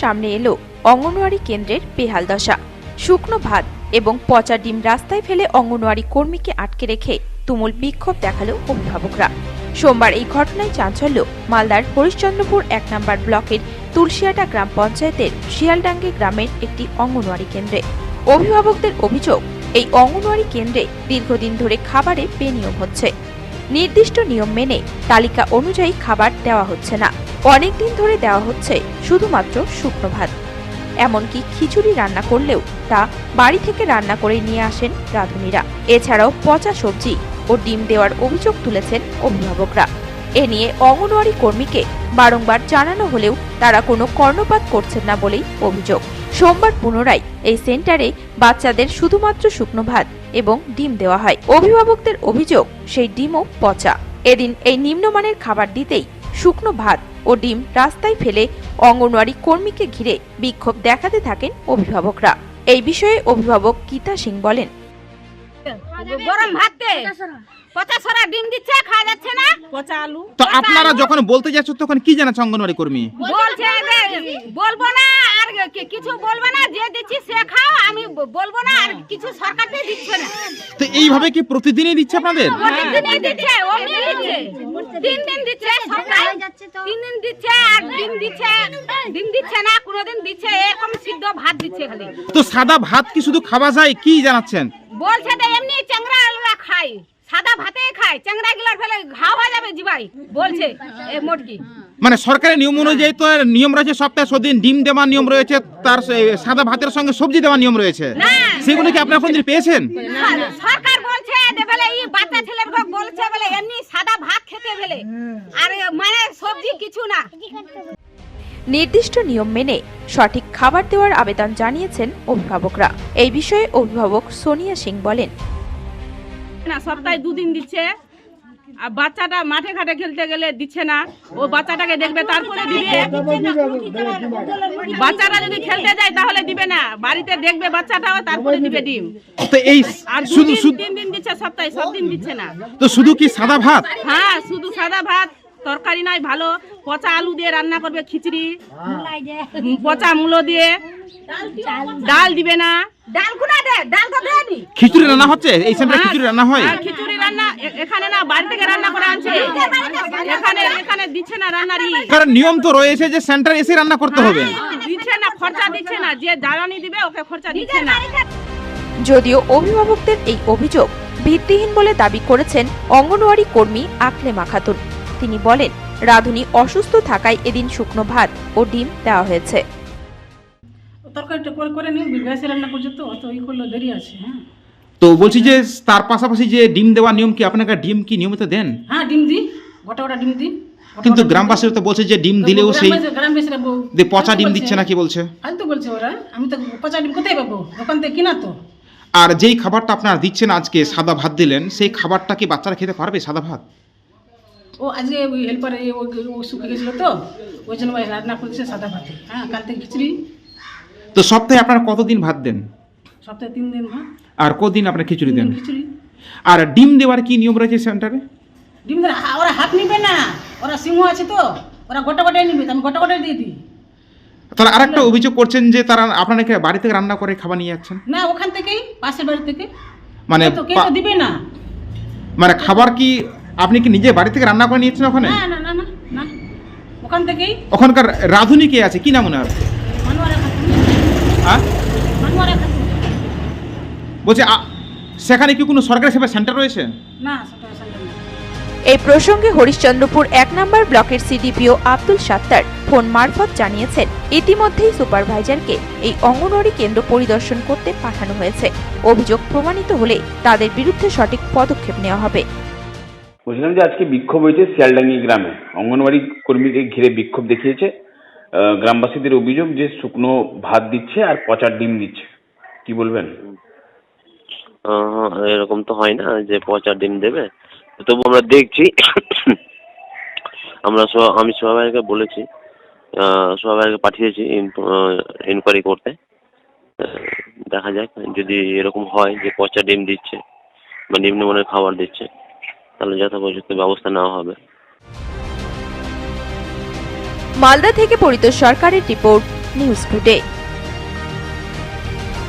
সামনে এলো অঙ্গনওয়াড়ি কেন্দ্রের বেহাল দশা। শুকনো ভাত এবং পচা ডিম রাস্তায় ফেলে অঙ্গনওয়াড়ি কর্মীকে আটকে রেখে তুমুল বিক্ষোভ দেখাল অভিভাবকরা। সোমবার এই ঘটনায় চাঞ্চল্য, মালদার হরিশ্চন্দ্রপুর এক নম্বর ব্লকের তুলসিয়াটা গ্রাম পঞ্চায়েতের শিয়ালডাঙ্গি গ্রামের একটি অঙ্গনওয়াড়ি কেন্দ্রে। অভিভাবকদের অভিযোগ, এই অঙ্গনওয়াড়ি কেন্দ্রে দীর্ঘদিন ধরে খাবারে বেনিয়ম হচ্ছে। নির্দিষ্ট নিয়ম মেনে তালিকা অনুযায়ী খাবার দেওয়া হচ্ছে না। অনেকদিন ধরে দেওয়া হচ্ছে শুধুমাত্র শুকনো ভাত। এমনকি খিচুড়ি রান্না করলেও তা বাড়ি থেকে রান্না করে নিয়ে আসেন রাঁধুনিরা। এছাড়াও পচা সবজি ও ডিম দেওয়ার অভিযোগ তুলেছেন অভিভাবকরা। এ নিয়ে অঙ্গনওয়াড়ি কর্মীকে বারংবার জানানো হলেও তারা কোনো কর্ণপাত করছেন না বলেই অভিযোগ। সোমবার পুনরায় এই সেন্টারে বাচ্চাদের শুধুমাত্র শুকনো ভাত এবং ডিম দেওয়া হয়। অভিভাবকদের অভিযোগ সেই ডিমও পচা। এদিন এই নিম্নমানের খাবার দিতেই শুকনো ভাত ও ডিম রাস্তায় ফেলে অঙ্গনওয়াড়ি কর্মীকে ঘিরে বিক্ষোভ দেখাতে থাকেন অভিভাবকরা। এই বিষয়ে অভিভাবক গীতা সিং বলেন গরম ভাতে পচা সরা ডিম দিচ্ছে খাওয়া যাচ্ছে না। পচা আলু। তো আপনারা যখন বলতে যাচ্ছ তখন কি জানাচ্ছ অঙ্গনওয়াড়ি কর্মী? বলছে বলব না আর কিছু বলব না যে দিচ্ছি সে ব- বলব না আর কিছু সরকার দিয়ে দিচ্ছে না। তো এইভাবে কি প্রতিদিনই দিচ্ছে আপনাদের? প্রতিদিনই দিচ্ছে অমনি দিচ্ছে। তিন দিন দিচ্ছে সপ্তাহে তিন দিন দিচ্ছে আর ডিম দিচ্ছে ডিম দিচ্ছে না কোনোদিন দিচ্ছে এরকম সিদ্ধ ভাত দিচ্ছে খালি। তো সাদা ভাত কি শুধু খাওয়া যায় কি জানাচ্ছেন? বলছে যে এমনি চ্যাংরা আলুরা খাই সাদা ভাতে খায় চ্যাংরা গুলার ফেলে ঘা হয়ে যাবে জিবাই বলছে এ মোটকি। মানে সরকারের নিয়ম অনুযায়ী তো নিয়ম রয়েছে সপ্তাহে সদিন ডিম দেওয়ার নিয়ম রয়েছে তার সাদা ভাতের সঙ্গে সবজি দেওয়ার নিয়ম রয়েছে। সেগুলো কি আপনার কোনদিন পেয়েছেন? সরকার বলছে বলে এই বাচ্চা ছেলের বলছে বলে এমনি সাদা ভাত খেতে বলে। আর মানে সবজি কিছু না। নির্দিষ্ট নিয়ম মেনে সঠিক খাবার দেওয়ার আবেদন জানিয়েছেন অভিভাবকরা। এই বিষয়ে অভিভাবক সোনিয়া সিং বলেন। না সপ্তাহে দুদিন দিচ্ছে। আর বাচ্চাটা মাঠে ঘাটে খেলতে গেলে দিচ্ছে না। ও বাচ্চাটাকে দেখবে তারপরে দিবে। বাচ্চাটা যদি খেলতে যায় তাহলে দিবে না। বাড়িতে দেখবে বাচ্চাটাও তারপরে দিবে ডিম। তো এই আর শুধু শুধু তিন দিন দিচ্ছে সপ্তাহে সব দিন দিচ্ছে না। তো শুধু কি সাদা ভাত? হ্যাঁ শুধু সাদা ভাত তরকারি নাই ভালো। পচা আলু দিয়ে রান্না করবে খিচড়ি পচা মূলো দিয়ে। ডাল দিবে না। ডাল কুনা দে ডাল তো দেয়নি। খিচুড়ি রান্না হচ্ছে? এই সেন্টারে হ্যাঁ, খিচুড়ি রান্না হয় আর খিচুড়ি রান্না এ- এখানে না বাড়ি থেকে রান্না করে আনছে। এখানে এখানে দিচ্ছে না রান্নারি কারণ নিয়ম তো রয়েছে যে সেন্টারে এসে রান্না করতে হবে। দিচ্ছে না খরচা দিচ্ছে না যে জ্বালানি দিবে ওকে খরচা দিচ্ছে না। যদিও অভিভাবকদের এই অভিযোগ ভিত্তিহীন বলে দাবি করেছেন অঙ্গনওয়াড়ি কর্মী আকলেমা খাতুন। তিনি বলেন রাধুনী অসুস্থ থাকায় এদিন শুকনো ভাত ও ডিম দেওয়া হয়েছে। তরকারিটা করে করে নিন গ্যাসে রান্না করছে তো অত ই করলে দেরি আছে হ্যাঁ। তো বলছি যে তার পাশাপাশি যে ডিম দেওয়ার নিয়ম কি? আপনাকে ডিম কি নিয়মিত দেন? হ্যাঁ ডিম দিই। গোটা গোটা ডিম দিই। কিন্তু গ্রামবাসীরা তো বলছে যে ডিম দিলেও সেই যে পচা ডিম দিচ্ছে বলছে। নাকি বলছে? ফালতু বলছে ওরা। আমি তো পচা ডিম কোথায় পাবো? দোকান থেকে কিনা তো। আর যেই খাবারটা আপনারা দিচ্ছেন আজকে সাদা ভাত দিলেন সেই খাবারটা কি বাচ্চারা খেতে পারবে সাদা ভাত? ও আজকে ওই হেল্পারে ও শুকিয়ে গেছিল তো। ওই জন্য রান্না করছে সাদা ভাত। হ্যাঁ কাল থেকে খিচড়ি। তো সপ্তাহে আপনারা কতদিন ভাত দেন? সপ্তাহে তিন দিন হ্যাঁ? আর কদিন আপনারা খিচুড়ি দেন খিচড়ি। আর ডিম দেওয়ার কি নিয়ম রয়েছে সেন্টারে? ডিম ধরে ওরা হাত নিবে না। ওরা সিংহ আছে তো ওরা গোটা গোটাই নিবে আমি গোটা গোটাই দিয়ে দিই। তারা আরেকটা অভিযোগ করছেন যে তারা আপনারা বাড়ি থেকে রান্না করে খাবার নিয়ে যাচ্ছেন? না ওখান থেকেই পাশের বাড়ি থেকে। মানে দিবে না। মানে খাবার কি আপনি কি নিজে বাড়ি থেকে রান্না করে নিয়েছেন ওখানে? না না না ওখান থেকেই। ওখানকার রাঁধুনি কে আছে? কি নাম ওনার? হ্যাঁ? বলছে আ- সেখানে কি কোনো সরকারি সেবা সেন্টার রয়েছে? না সেটা সেন্টার না এই প্রসঙ্গে হরিশ্চন্দ্রপুর এক নম্বর ব্লকের সিডিপিও আব্দুল সাত্তার ফোন মারফত জানিয়েছেন ইতিমধ্যেই সুপারভাইজারকে এই অঙ্গনওয়াড়ি কেন্দ্র পরিদর্শন করতে পাঠানো হয়েছে। অভিযোগ প্রমাণিত হলে তাদের বিরুদ্ধে সঠিক পদক্ষেপ নেওয়া হবে। বলছিলাম যে আজকে বিক্ষোভ হয়েছে শিয়ালডাঙ্গি গ্রামে। অঙ্গনওয়াড়ি কর্মীদের ঘিরে বিক্ষোভ দেখিয়েছে আহ, গ্রামবাসীদের অভিযোগ যে শুকনো ভাত দিচ্ছে আর পচার ডিম দিচ্ছে। কি বলবেন? এরকম তো হয় না যে পচা ডিম দেবে। তবু আমরা দেখছি, আমরা আমি সবাইকে বলেছি সবাইকে পাঠিয়েছি ইনকোয়ারি করতে। দেখা যাক, যদি এরকম হয় যে পচা ডিম দিচ্ছে বা নিম্নমানের খাবার দিচ্ছে, তাহলে যথাপযুক্ত ব্যবস্থা নেওয়া হবে। মালদা থেকে পরিত সরকারের রিপোর্ট, নিউজ টুডে।